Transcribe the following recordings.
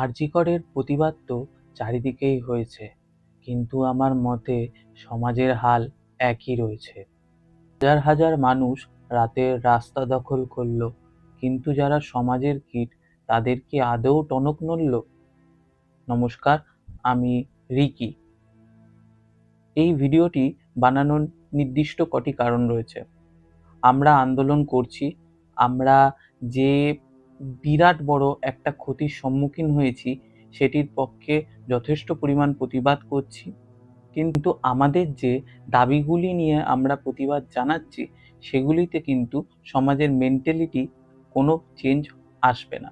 আরজিকরের প্রতিবাদ তো চারিদিকেই হয়েছে, কিন্তু আমার মতে সমাজের হাল একই রয়েছে। হাজার হাজার মানুষ রাতের রাস্তা দখল করল, কিন্তু যারা সমাজের কীট, তাদের কি আদৌ টনক নড়ল? নমস্কার, আমি রিকি। এই ভিডিওটি বানানোর নির্দিষ্ট কটি কারণ রয়েছে। আমরা আন্দোলন করছি, আমরা যে বিরাট বড় একটা ক্ষতির সম্মুখীন হয়েছি, সেটির পক্ষে যথেষ্ট পরিমাণ প্রতিবাদ করছি। কিন্তু আমাদের যে দাবিগুলি নিয়ে আমরা প্রতিবাদ জানাচ্ছি, সেগুলিতে কিন্তু সমাজের মেন্টালিটি কোনো চেঞ্জ আসবে না।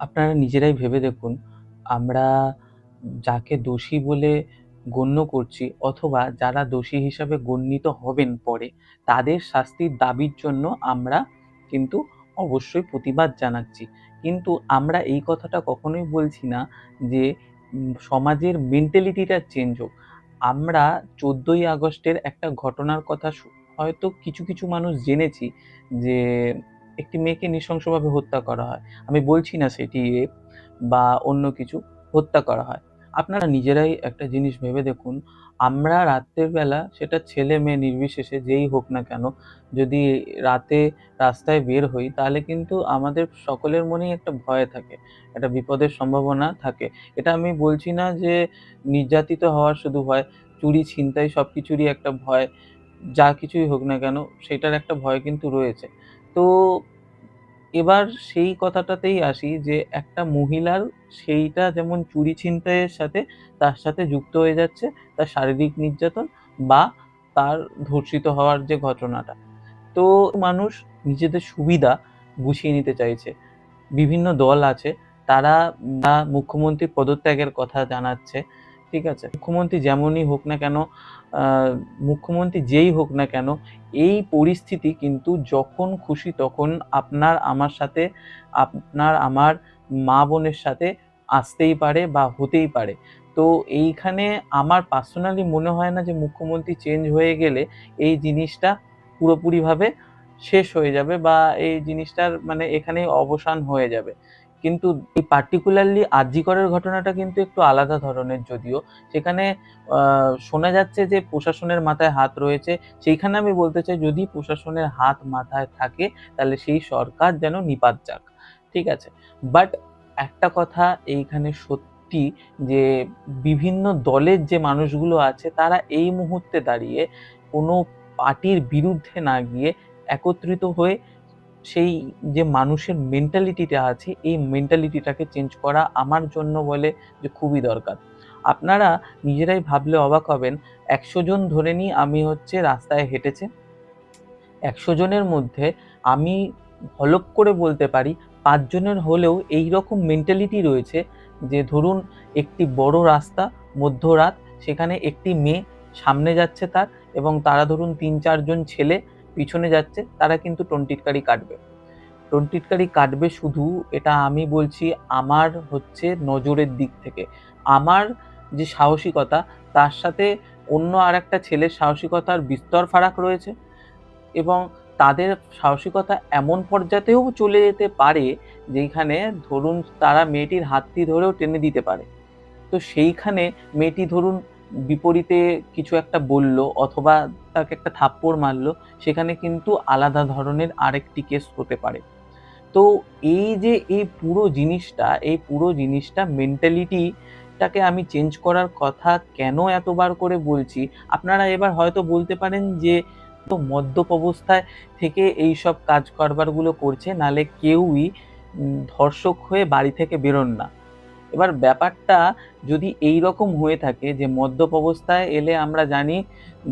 আপনারা নিজেরাই ভেবে দেখুন, আমরা যাকে দোষী বলে গণ্য করছি অথবা যারা দোষী হিসাবে গণ্যিত হবেন পরে, তাদের শাস্তির দাবির জন্য আমরা কিন্তু অবশ্যই প্রতিবাদ জানাচ্ছি। কিন্তু আমরা এই কথাটা কখনোই বলছি না যে সমাজের মেন্টালিটিটা চেঞ্জ হোক। আমরা চোদ্দোই আগস্টের একটা ঘটনার কথা হয়তো কিছু কিছু মানুষ জেনেছি যে, একটি মেয়েকে নৃশংসভাবে হত্যা করা হয়। আমি বলছি না সেটি বা অন্য কিছু, হত্যা করা হয়। আপনারা নিজেরাই একটা জিনিস ভেবে দেখুন, আমরা রাতের বেলা সেটা ছেলে মেয়ে নির্বিশেষে যেই হোক না কেন, যদি রাতে রাস্তায় বের হই, তাহলে কিন্তু আমাদের সকলের মনেই একটা ভয় থাকে, একটা বিপদের সম্ভাবনা থাকে। এটা আমি বলছি না যে নির্যাতিত হওয়ার শুধু ভয়, চুরি, ছিনতাই সব কিছুরই একটা ভয়, যা কিছুই হোক না কেন, সেটার একটা ভয় কিন্তু রয়েছে। তো এবার সেই কথাটাতেই আসি যে একটা মহিলার সেইটা যেমন চুরি ছিনতাইয়ের সাথে তার সাথে যুক্ত হয়ে যাচ্ছে তার শারীরিক নির্যাতন বা তার ধর্ষিত হওয়ার যে ঘটনাটা। তো মানুষ নিজেদের সুবিধা গুছিয়ে নিতে চাইছে। বিভিন্ন দল আছে, তারা বা মুখ্যমন্ত্রীর পদত্যাগের কথা জানাচ্ছে। ঠিক আছে? মুখ্যমন্ত্রী যেমনই হোক না কেন মুখ্যমন্ত্রী যেই হোক না কেন, এই পরিস্থিতি কিন্তু যখন খুশি তখন আপনার আমার সাথে, আপনার আমার মা বোনের সাথে আসতেই পারে বা হতেই পারে। তো এইখানে আমার পার্সোনালি মনে হয় না যে মুখ্যমন্ত্রী চেঞ্জ হয়ে গেলে এই জিনিসটা পুরোপুরিভাবে শেষ হয়ে যাবে বা এই জিনিসটার মানে এখানেই অবসান হয়ে যাবে। কিন্তু এই পার্টিকুলারলি আরজিকরের ঘটনাটা কিন্তু একটু আলাদা ধরনের যদিও। সেখানে শোনা যাচ্ছে যে প্রশাসনের মাথায় হাত রয়েছে। সেইখানে আমি বলতে চাই, যদি প্রশাসনের হাত মাথায় থাকে, তাহলে সেই সরকার যেন নিপাত যাক। ঠিক আছে? বাট একটা কথা এইখানে সত্যি যে বিভিন্ন দলের যে মানুষগুলো আছে, তারা এই মুহূর্তে দাঁড়িয়ে কোনো পার্টির বিরুদ্ধে না গিয়ে একত্রিত হয়ে সেই যে মানুষের মেন্টালিটিটা আছে, এই মেন্টালিটিটাকে চেঞ্জ করা আমার জন্য বলে যে খুবই দরকার। আপনারা নিজেরাই ভাবলে অবাক হবেন, একশো জন ধরে নিই আমি হচ্ছে রাস্তায় হেঁটেছে। একশো জনের মধ্যে আমি হলক করে বলতে পারি পাঁচজনের হলেও এই রকম মেন্টালিটি রয়েছে যে ধরুন একটি বড় রাস্তা, মধ্যরাত, সেখানে একটি মেয়ে সামনে যাচ্ছে তার এবং তারা ধরুন তিন চারজন ছেলে পিছনে যাচ্ছে, তারা কিন্তু টন্টিটকারি কাটবে। টন্টিটকারি কাটবে শুধু এটা আমি বলছি আমার হচ্ছে নজরের দিক থেকে। আমার যে সাহসিকতা, তার সাথে অন্য আর একটা ছেলের সাহসিকতার বিস্তর ফারাক রয়েছে এবং তাদের সাহসিকতা এমন পর্যাতেও চলে যেতে পারে যেখানে ধরুন তারা মেয়েটির হাতটি ধরেও টেনে দিতে পারে। তো সেইখানে মেয়েটি ধরুন বিপরীতে কিছু একটা বলল অথবা তাকে একটা থাপ্পড় মারলো, সেখানে কিন্তু আলাদা ধরনের আরেকটি কেস হতে পারে। তো এই যে এই পুরো জিনিসটা, এই পুরো জিনিসটা মেন্টালিটিটাকে আমি চেঞ্জ করার কথা কেন এতবার করে বলছি, আপনারা এবার হয়তো বলতে পারেন যে তো মদ্যপ অবস্থায় থেকে এই সব কাজ কারবারগুলো করছে, নালে কেউই ধর্ষক হয়ে বাড়ি থেকে বেরোন না। এবার ব্যাপারটা যদি এই রকম হয়ে থাকে যে মদ্যপ অবস্থায় এলে আমরা জানি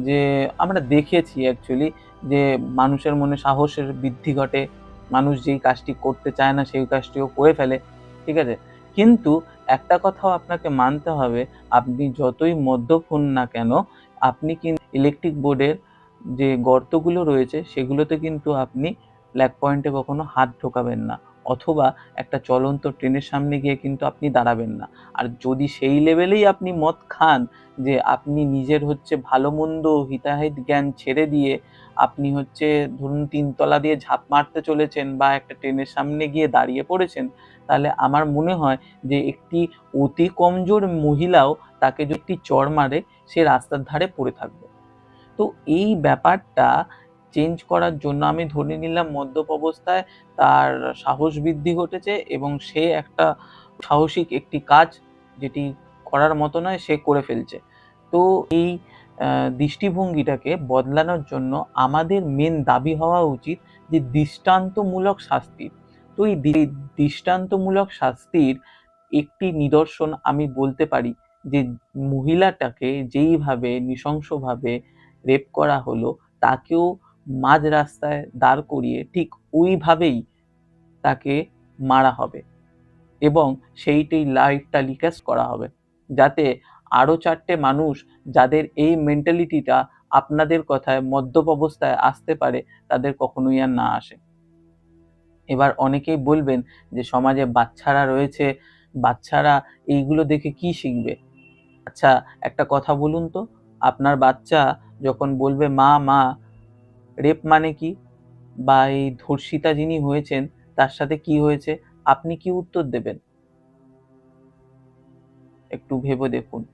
যে, আমরা দেখেছি অ্যাকচুয়ালি যে মানুষের মনে সাহসের বৃদ্ধি ঘটে, মানুষ যেই কাজটি করতে চায় না সেই কাজটিও করে ফেলে, ঠিক আছে? কিন্তু একটা কথাও আপনাকে মানতে হবে, আপনি যতই মদ্যপ হন না কেন, আপনি কিন্তু ইলেকট্রিক বোর্ডের যে গর্তগুলো রয়েছে সেগুলোতে কিন্তু আপনি ব্ল্যাক পয়েন্টে কখনো হাত ঢোকাবেন না। অথবা একটা চলন্ত ট্রেনের সামনে গিয়ে কিন্তু আপনি দাঁড়াবেন না। আর যদি সেই লেভেলেই আপনি মদ খান যে আপনি নিজের হচ্ছে ভালো মন্দ হিতাহিত জ্ঞান ছেড়ে দিয়ে আপনি হচ্ছে ধরুন তিনতলা দিয়ে ঝাঁপ মারতে চলেছেন বা একটা ট্রেনের সামনে গিয়ে দাঁড়িয়ে পড়েছেন, তাহলে আমার মনে হয় যে একটি অতি কমজোর মহিলাও তাকে যদি চড় মারে, সে রাস্তার ধারে পড়ে থাকবে। তো এই ব্যাপারটা চেঞ্জ করার জন্য আমি ধরে নিলাম মদ্যপ অবস্থায় তার সাহস বৃদ্ধি ঘটেছে এবং সে একটা সাহসিক একটি কাজ যেটি করার মতো নয়, সে করে ফেলছে। তো এই দৃষ্টিভঙ্গিটাকে বদলানোর জন্য আমাদের মেন দাবি হওয়া উচিত যে দৃষ্টান্তমূলক শাস্তির তো এই দৃষ্টান্তমূলক শাস্তির একটি নিদর্শন আমি বলতে পারি যে মহিলাটাকে যেইভাবে নৃশংসভাবে রেপ করা হলো, তাকেও মাঝ রাস্তায় দাঁড় করিয়ে ঠিক ওইভাবেই তাকে মারা হবে এবং সেইটি লাইভ টেলিকাস্ট করা হবে। যাতে আরও চারটে মানুষ যাদের এই মেন্টালিটিটা আপনাদের কথায়, মদ্যপ অবস্থায় আসতে পারে, তাদের কখনোই আর না আসে। এবার অনেকেই বলবেন যে, সমাজে বাচ্চারা রয়েছে, বাচ্চারা এইগুলো দেখে কি শিখবে? আচ্ছা একটা কথা বলুন তো। আপনার বাচ্চা যখন বলবে, মা মা রেপ মানে কি? বা এই ধর্ষিতা যিনি হয়েছেন, তার সাথে কি হয়েছে? আপনি কি উত্তর দেবেন? একটু ভেবে দেখুন।